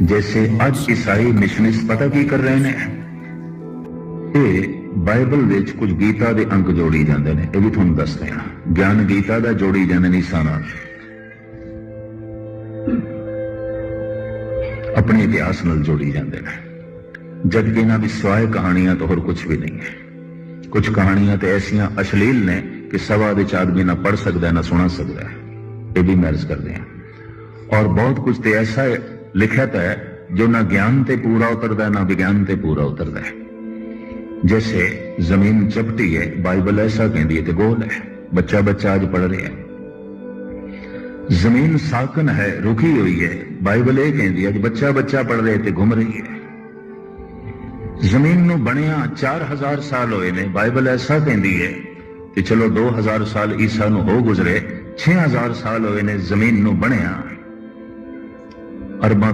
जैसे ਅੱਜ ਈਸਾਈ ਮਿਸ਼ਨਸ ਪਤਾ ਕੀ ਕਰ ਰਹੇ ਨੇ ਇਹ ਬਾਈਬਲ ਵਿੱਚ ਕੁਝ ਗੀਤਾ ਦੇ ਅੰਕ ਜੋੜੀ ਜਾਂਦੇ ਨੇ ਇਹ ਵੀ ਤੁਹਾਨੂੰ ਦੱਸਦੇ ਆ ਗਿਆਨ ਗੀਤਾ ਦਾ ਜੋੜੀ ਜਾਂਦੇ ਨੇ ਸਾਰਾ ਆਪਣੇ ਇਤਿਹਾਸ ਨਾਲ ਜੋੜੀ ਜਾਂਦੇ ਨੇ ਜਦ ਕਿ ਇਹਨਾਂ ਦੀ ਸਵਾਏ ਕਹਾਣੀਆਂ ਤੋਂ ਹੋਰ ਕੁਝ ਵੀ ਨਹੀਂ ਹੈ ਕੁਝ ਕਹਾਣੀਆਂ ਤੇ ਐਸੀਆਂ ਅਸ਼ਲੀਲ ਨੇ ਕਿ ਸਵਾ ਦੇ ਆਦਮੀ ਨਾ ਪੜ ਸਕਦਾ ਨਾ ਸੁਣਾ ਸਕਦਾ ਇਹ ਵੀ ਮਰਜ਼ ਕਰਦੇ ਆ ਔਰ ਬਹੁਤ ਕੁਝ ਤੇ ਐਸਾ ਹੈ ऐसा लिखित है जो ना ज्ञान ते पूरा उतरता है ना विज्ञान ते पूरा उतरता है जैसे जमीन चपटी है बाइबल ऐसा कहती है तो गोल है बच्चा बच्चा आज पढ़ रहे हैं जमीन साकन है रुकी हुई है बाइबल ये कहती है कि बच्चा बच्चा पढ़ रहे थे घूम रही है ਜ਼ਮੀਨ ਨੂੰ ਬਣਿਆ 4000 ਸਾਲ ਹੋਏ ਨੇ ਬਾਈਬਲ ਐਸਾ ਕਹਿੰਦੀ ਹੈ ਕਿ ਚਲੋ 2000 ਸਾਲ ਈਸਾ ਨੂੰ ਹੋ ਗੁਜ਼ਰੇ 6000 ਸਾਲ ਹੋਏ ਨੇ ਜ਼ਮੀਨ ਨੂੰ ਬਣਿਆ ਅਰਬਾਂ